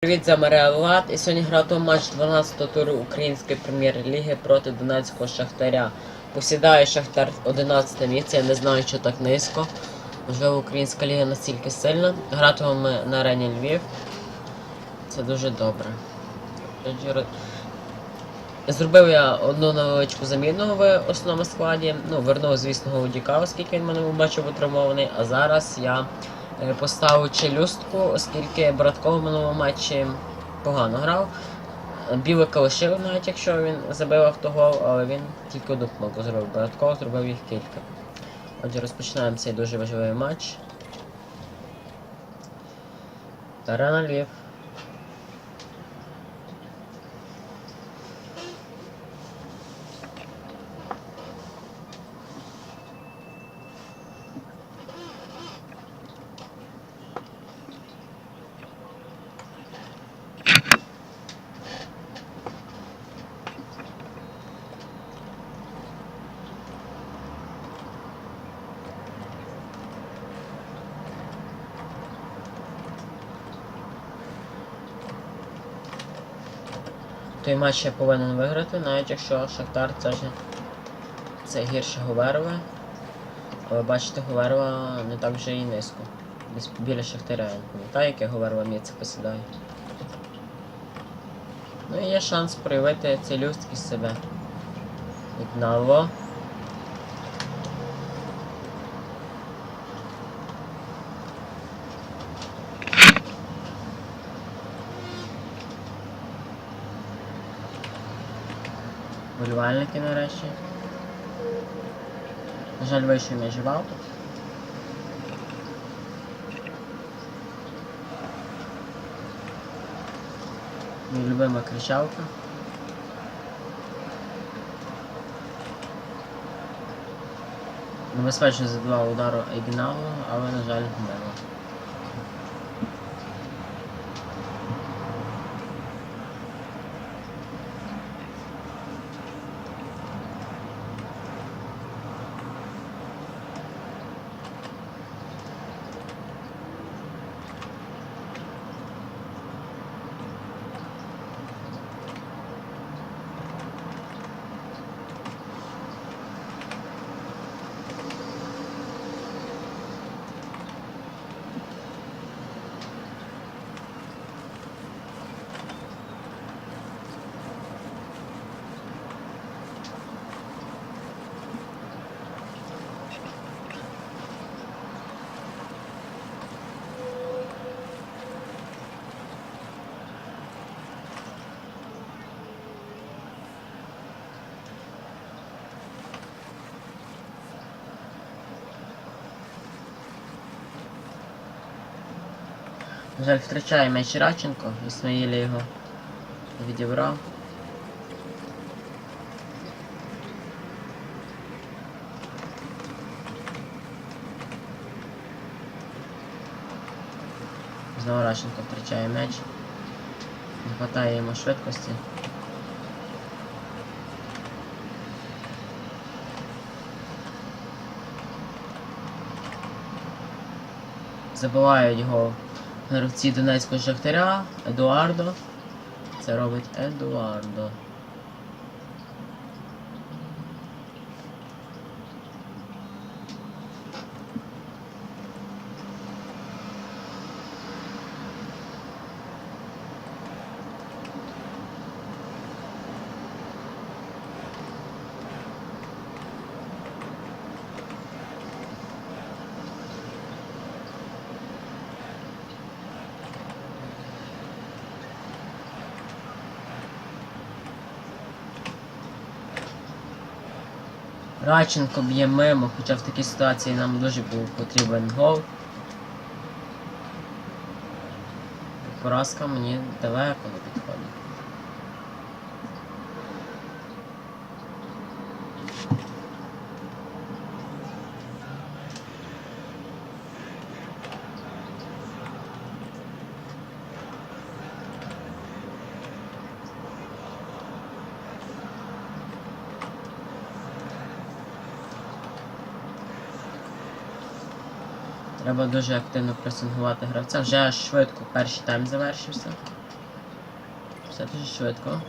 Привіт, за Влад. І сьогодні гратиму матч 12-го туру Української прем'єр-ліги проти Донецького Шахтаря. Посідає Шахтар 11 місце, я не знаю, що так низько. Можливо, Українська ліга настільки сильна. Гратимемо на арені Львів. Це дуже добре. Зробив я одну невеличку заміну в основному складі. Ну, вернув, звісно, Голодіка, оскільки він мене бачив утримований. А зараз я поставив челюстку, оскільки Братков в минулому матчі погано грав. Білика лишив, навіть якщо він забив автогол, але він тільки одну помилку зробив. Братков зробив їх кілька. Отже, розпочинаємо цей дуже важливий матч. Тарана Львів. Той матч я повинен виграти, навіть якщо Шахтар це ж це гірше Говерви. Але бачите, Говерва не так вже і низько. Десь біля Шахтаря, я не пам'ятаю, яке Говерва місце посідає. Ну і є шанс проявити цілюсткість себе. Ігнало. Вболівальники нарешті. На жаль, вийшов в аут. Мій любима кричалка. Небезпечно задавав удару Егіналу, але, на жаль, вмило. На жаль, втрачає м'яч Радченко, Ісмаїлі його відібрав. Знову Радченко втрачає м'яч. Не хватає йому швидкості. Забивають його гравці Донецького Шахтаря, Едуардо. Це робить Едуардо. Радченко б'є мимо, хоча в такій ситуації нам дуже був потрібен гол. Поразка мені далеко не підходить. Треба дуже активно пресингувати гравця. Вже швидко перший тайм завершився. Все дуже швидко.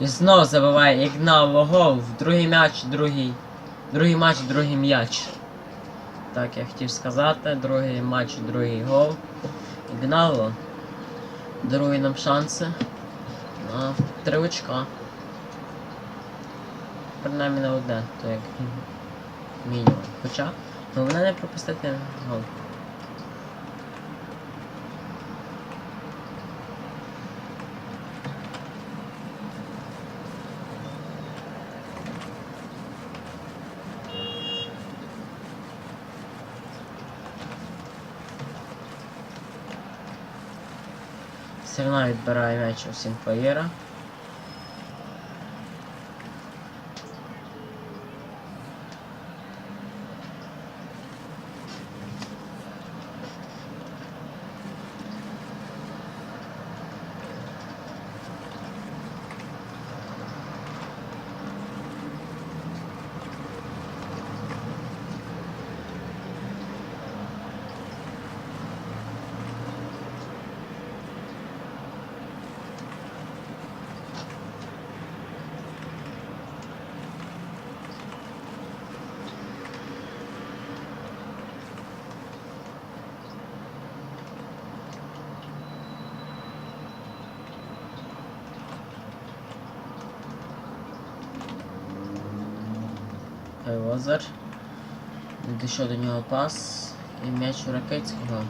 І знову забиває Ігнало гол. Другий м'яч, другий. Другий матч, другий м'яч. Так, я хотів сказати, другий матч, другий гол. Ігнало. Дарує нам шанси. На три очка. Принаймні на одне, то як мінімум. Хоча, головне не пропустити гол. Одно відбирає м'яч у Сінфаєра. Лозер. Дійшов до нього пас. І м'яч у Ракицького.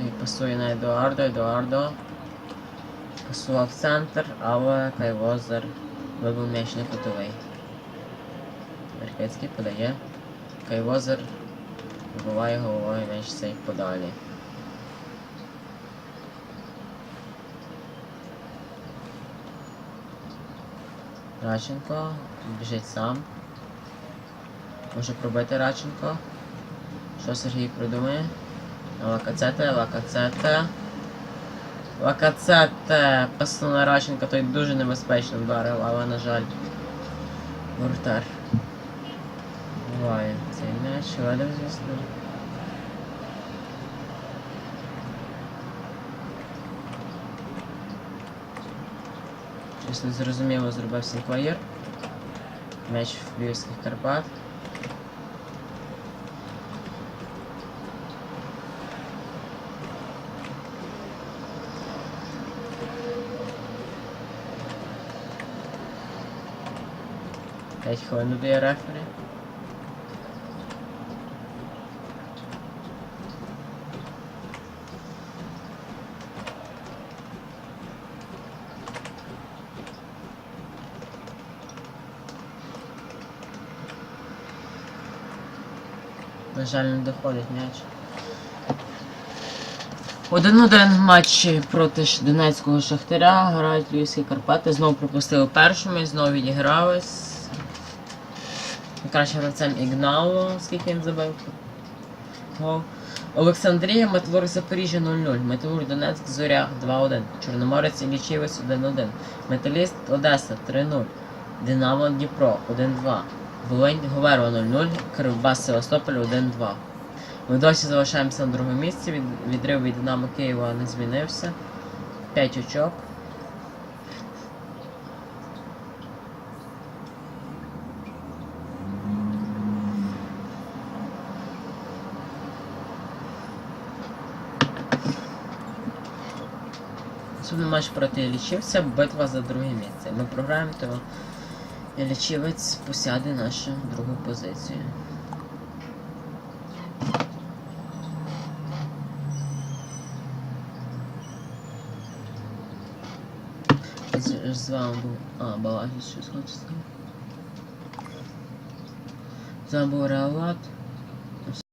І пасує на Едуардо, Едуардо. Пасував центр, але Кайлозер вибив м'яч на кутовий. Ракицький подає. Кайлозер вибиває головою м'яч цей подалі. Раченко біжить сам. Може пробити Раченко. Що Сергій придумає? Лакацете, лакацете. Лакацете! Пасу на Раченко, той дуже небезпечно вдарив, але на жаль. Воротар. Буває цей м'яч, видав, звісно. Щось незрозуміло зробив Сінклаєр. Меч в Львівських Карпат. П'ять хвилин додає рефері. На жаль, не доходить м'яч. Один-один матч проти Донецького Шахтаря. Грають Львівські Карпати. Знову пропустили першими, знову відігрались. Найкращим гравцем Ігнало, скільки він забив. Олександрія, Металург Запоріжжя 0-0. Металург Донецьк, Зоря 2-1. Чорноморець Іллічівець 1-1. Металіст Одеса 3-0. Динамо Дніпро 1-2. Волинь Говерла 0-0. Кривбас Севастополь 1-2. Ми досі залишаємося на другому місці. Відрив від Динамо Києва не змінився. 5 очок. Наступний матч проти лічівця, битва за друге місце. Ми програємо, то лічівець посяде нашу другу позицію. З вами був... А, балагіс щось хоче сказати. З вами був Реалат.